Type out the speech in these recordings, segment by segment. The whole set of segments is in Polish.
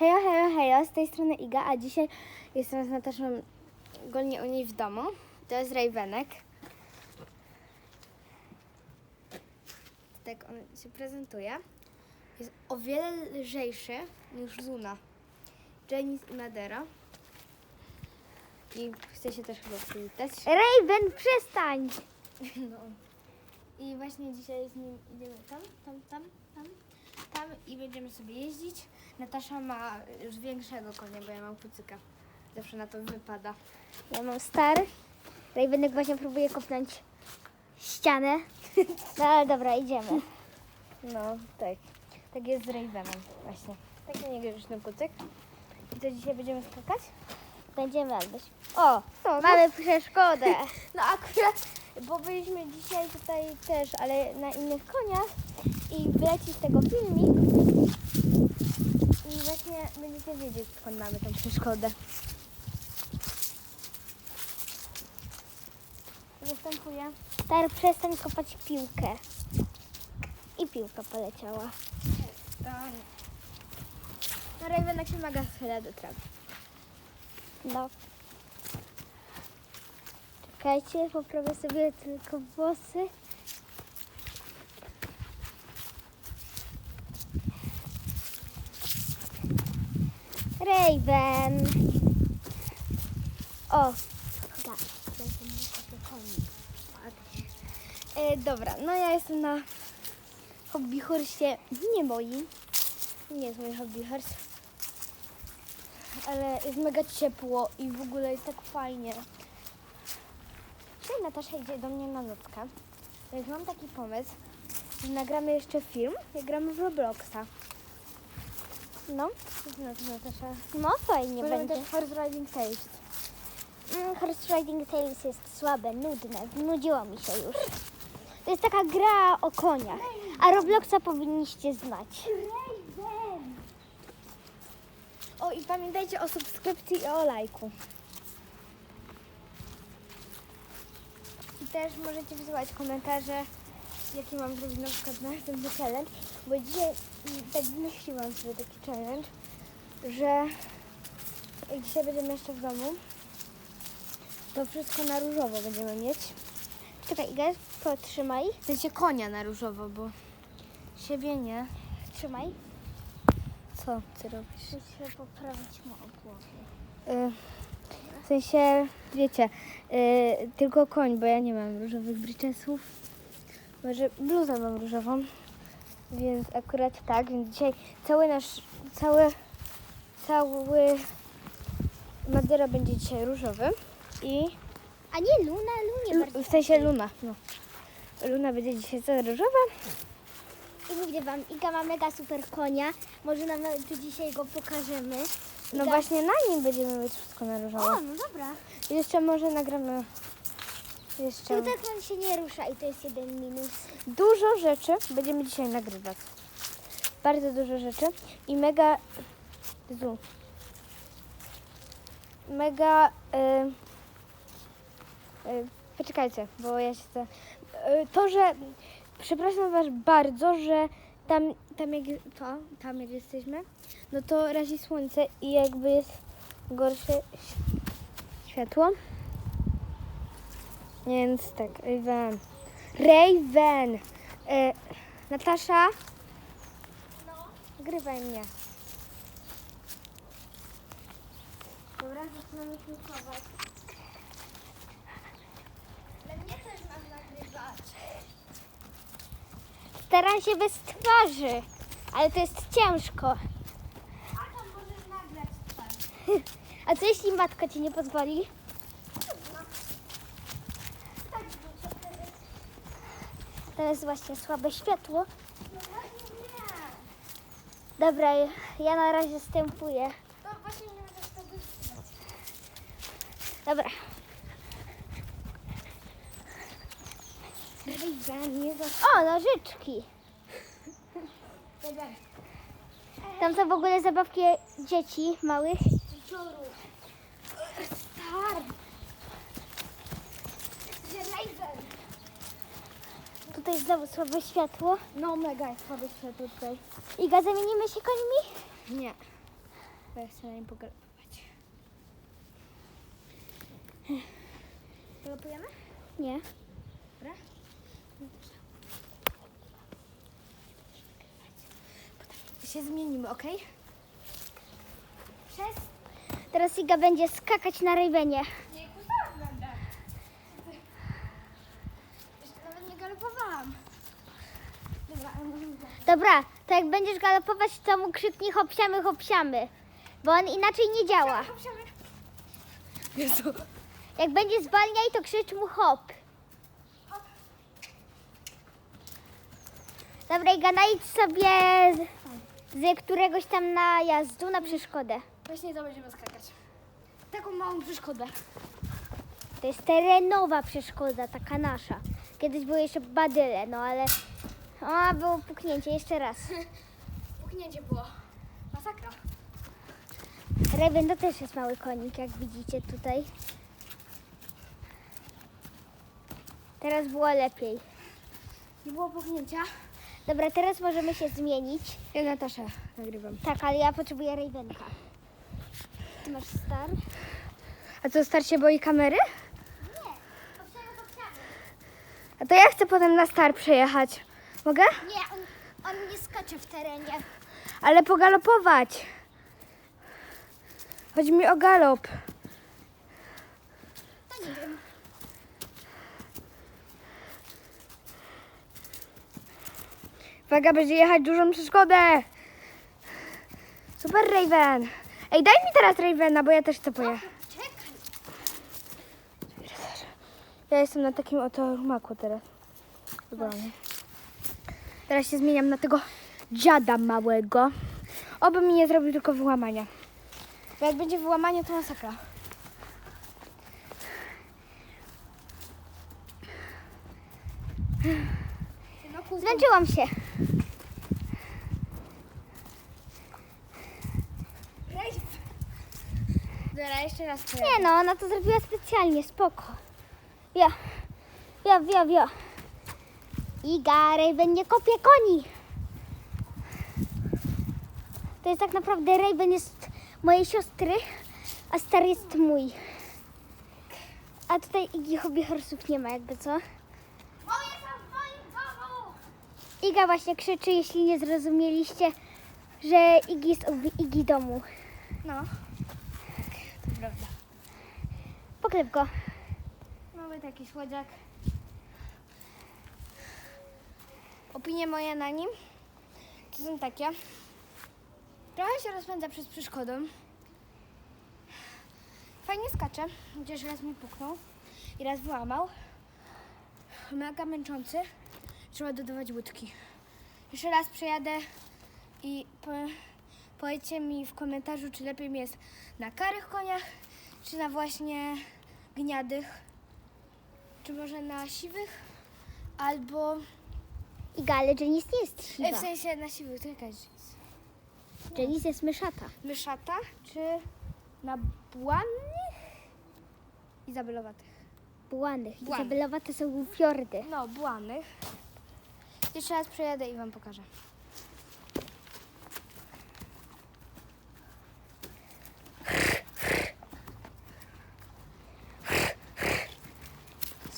Hejo, hejo, hejo, z tej strony Iga, a dzisiaj jestem z Nataszą ogólnie u niej w domu. To jest Ravenek. Tak on się prezentuje. Jest o wiele lżejszy niż Luna. Janice i Madera. I chce się też chyba przywitać. Raven, przestań! No. I właśnie dzisiaj z nim idziemy tam, tam, tam, tam, tam i będziemy sobie jeździć. Natasza ma już większego konia, bo ja mam kucyka. Zawsze na to wypada. Ja mam stary. Ravenek właśnie próbuje kopnąć ścianę. No ale dobra, idziemy. No, tak. Tak jest z Ravenem właśnie. Taki niegrzeczny kucyk. I to dzisiaj będziemy skakać? Będziemy Albyś. O, No, no. mamy przeszkodę. No akurat, bo byliśmy dzisiaj tutaj też, ale na innych koniach i wleci z tego filmik i właśnie będziecie wiedzieć skąd mamy tą przeszkodę. Występuję. Stary, przestań kopać piłkę. I piłka poleciała. Stań. No Ravenek się mega schyla do trawy. No. Czekajcie, poprawię sobie tylko włosy. Raven. O. E, dobra, no ja jestem na hobby horsie, nie moim. Nie jest mój hobby horse. Ale jest mega ciepło i w ogóle jest tak fajnie. Dzisiaj Natasza idzie do mnie na nockę. Więc mam taki pomysł, że nagramy jeszcze film, jak gramy w Robloxa. No, to Natasza? no fajnie Możemy będzie. też Horse Riding Tales. Mm, Horse Riding Tales jest słabe, nudne. Znudziło mi się już. To jest taka gra o koniach. A Robloxa powinniście znać. O i pamiętajcie o subskrypcji i o lajku. Też możecie wysyłać komentarze, jaki mam zrobić na przykład następny challenge, bo dzisiaj tak wymyśliłam sobie taki challenge, że jak dzisiaj będziemy jeszcze w domu, to wszystko na różowo będziemy mieć. Czekaj, Iga, potrzymaj. W sensie konia na różowo, bo siebie nie. Trzymaj. Co ty robisz? Muszę poprawić mu głowę. Y, W sensie, wiecie, y, tylko koń, bo ja nie mam różowych bryczesów. Może bluzę mam różową, więc akurat tak, więc dzisiaj cały nasz, cały, cały Madeira będzie dzisiaj różowy i A nie Luna, Lunie bardzo. w sensie Luna, no. Luna będzie dzisiaj cała różowa. I mówię wam, Iga ma mega super konia. Może nawet tu dzisiaj go pokażemy. No Iga- właśnie na nim będziemy mieć wszystko na różowo. O, no dobra. Jeszcze może nagramy jeszcze... Tu tak on się nie rusza i to jest jeden minus. Dużo rzeczy będziemy dzisiaj nagrywać. Bardzo dużo rzeczy i mega. Zu. Mega. Y, y, poczekajcie, bo ja się. chcę- Y, to, że. Przepraszam Was bardzo, że tam, tam jak to, tam jak jesteśmy, no to razi słońce i jakby jest gorsze światło. Więc tak, Raven. Raven! E, Natasza? No. Nagrywaj mnie. Dobra, zaczynamy filmować. Ale mnie też mam nagrywać. Staram się bez twarzy, ale to jest ciężko. A to możesz nagrać twarz. A co jeśli matka ci nie pozwoli? Teraz właśnie słabe światło. Dobra, ja na razie stępuję. To właśnie nie możesz tego Dobra. Raven, nie za... O, nożyczki. Tam są w ogóle zabawki dzieci małych. Tutaj znowu słabe światło. No mega jest słabe światło tutaj. Iga, zamienimy się końmi? Nie. Bo ja chcę na nim pogalopować. Galopujemy? Nie. Dobra. Się zmienimy, ok? Przez... Teraz Iga będzie skakać na Ravenie. Nie, kusałam będę. Jeszcze nawet nie galopowałam. Dobra. Dobra, to jak będziesz galopować, to mu krzyknij hopsiamy, hopsiamy. Bo on inaczej nie działa. Jezu. Jak będzie zwalniaj, to krzycz mu hop. Dobra, Iga, najdź sobie z, któregoś tam najazdu na przeszkodę. Właśnie to będziemy skakać. Taką małą przeszkodę. To jest terenowa przeszkoda, taka nasza. Kiedyś były jeszcze badyle, no ale... O, było puknięcie, jeszcze raz. Puknięcie było. Masakra. Raven to też jest mały konik, jak widzicie tutaj. Teraz było lepiej. Nie było puknięcia. Dobra, teraz możemy się zmienić. Ja Nataszę nagrywam. Tak, ale ja potrzebuję Ravenka. Ty masz star? A co, Star się boi kamery? Nie. A to ja chcę potem na Star przejechać. Mogę? Nie, on, on nie skacze w terenie. Ale pogalopować. Chodzi mi o galop. To nie wiem. Uwaga, będzie jechać dużą przeszkodę. Super Raven. Ej, daj mi teraz Ravena, bo ja też chcę pojechać. Ja jestem na takim oto rumaku teraz. Zupełnie. Teraz się zmieniam na tego dziada małego. Oby mi nie zrobił tylko wyłamania. Bo jak będzie wyłamanie, to masakra. Zmęczyłam się. Dobra, jeszcze raz to Nie no, ona to zrobiła specjalnie, spoko. Wio, wio, wio, wio. Iga, Raven nie kopie koni. To jest tak naprawdę Raven jest mojej siostry, a Star jest mój. A tutaj Igi hobby horsów nie ma jakby co. Moje są w moim domu! Iga właśnie krzyczy, jeśli nie zrozumieliście, że Igi jest w Igi domu. No. To prawda. Poklep go. Mamy taki słodziak. Opinie moje na nim to są takie. Trochę się rozpędza przez przeszkodę. Fajnie skacze, chociaż raz mi puknął i raz wyłamał. Mega męczący. Trzeba dodawać łódki. Jeszcze raz przejadę i po, powiedzcie mi w komentarzu, czy lepiej mi jest na karych koniach, czy na właśnie gniadych, czy może na siwych, albo Iga, ale Janice nie jest e, w siwa. sensie na siwych, to jakaś Janice jest myszata. myszata, czy na błannych i zabelowatych. Błanych. Błany. Izabelowate są fiordy. No, błanych. Jeszcze raz przejadę i wam pokażę.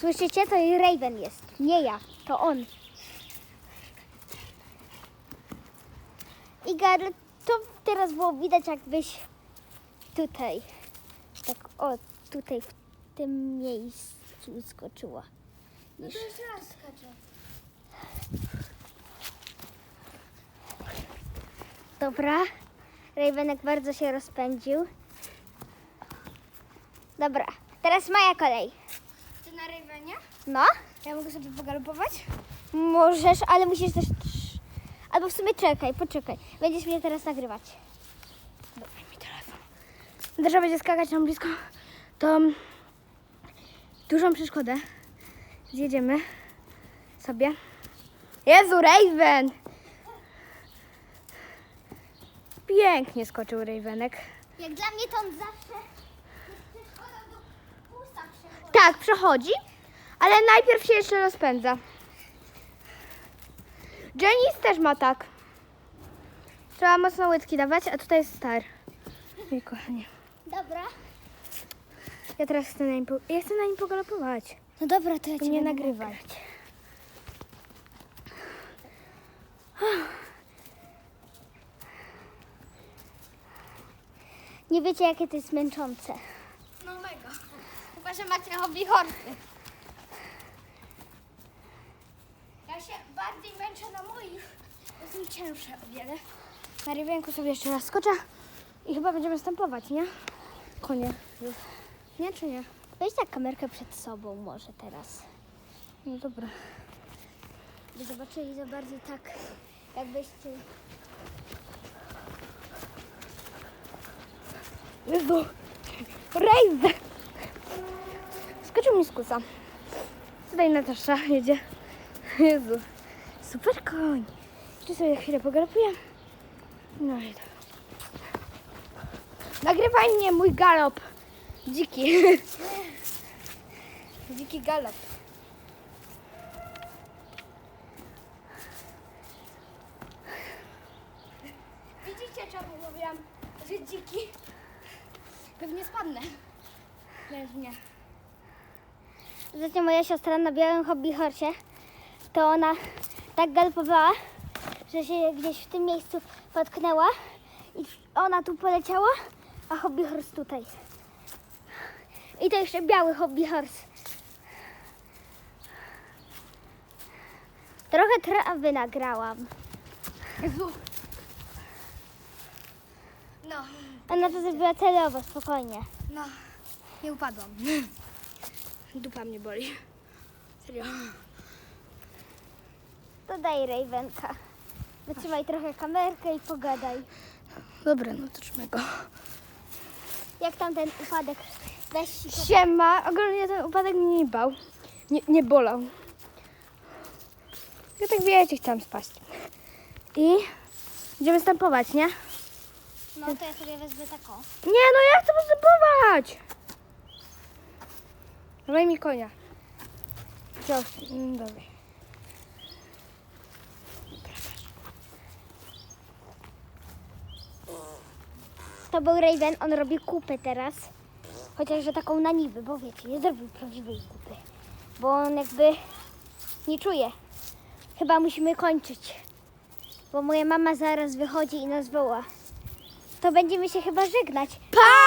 Słyszycie? To i Raven jest. Nie ja, to on. Iga, ale to teraz było widać jakbyś tutaj, tak o, tutaj w tym miejscu skoczyła. Niż. jeszcze raz skaczę. Dobra. Ravenek bardzo się rozpędził. Dobra, teraz moja kolej. Ravenie? No, Ja mogę sobie pogalopować? możesz, ale musisz też... Albo w sumie czekaj, poczekaj. Będziesz mnie teraz nagrywać. Dobra, mi telefon. Nasza będzie skakać tam blisko tą dużą przeszkodę. Zjedziemy sobie. Jezu, Raven! Pięknie skoczył Ravenek. Jak dla mnie to on zawsze Tak, przechodzi, ale najpierw się jeszcze rozpędza. Janice też ma tak. Trzeba mocno łydki dawać, a tutaj jest star. Mój kochanie. Dobra. Ja teraz chcę na nim, po... ja chcę na nim pogalopować. No dobra, to ja To cię nie nagrywaj. Nie wiecie, jakie to jest męczące. Że macie hobby horsy. Ja się bardziej męczę na moich, bo są cięższe o wiele. Na rybęku sobie jeszcze raz skoczę i chyba będziemy stępować, nie? Konie. już. Nie, czy nie? Weź tak kamerkę przed sobą może teraz. No dobra. By zobaczyli za bardzo tak, jakbyście... Jezu! Rejs! Skoczył mi z kusa. Tutaj Natasza jedzie. Jezu. Super koń. Jeszcze sobie chwilę pogalopuję. No i tak. Nagrywaj mnie mój galop. Dziki. Dziki galop. Widzicie czemu mówiłam, że dziki? Pewnie spadnę. Pewnie. Ostatnio moja siostra na białym hobby horsie, to ona tak galopowała, że się gdzieś w tym miejscu potknęła i ona tu poleciała, a hobby horse tutaj. I to jeszcze biały hobby horse. Trochę trawy nagrałam. Jezu. No, Ona to zrobiła celowo, spokojnie. no. Nie upadłam. Dupa mnie boli. Serio. To daj Ravenka. Wytrzymaj trochę kamerkę i pogadaj. Dobra, no to trzymaj go. Jak tam ten upadek? Weź się Siema. Ogólnie ten upadek mnie nie bał. Nie, nie bolał. Ja tak wiecie, chciałam spaść. I będziemy stępować, nie? No to ja sobie wezmę taką. Nie, no ja chcę postępować. Dawaj mi konia. Wziął. Mm, Dawaj. To był Raven, on robi kupę teraz. Chociażże taką na niby, bo wiecie, nie zrobił prawdziwej kupy. Bo on jakby nie czuje. Chyba musimy kończyć. Bo moja mama zaraz wychodzi i nas woła. To będziemy się chyba żegnać. Pa!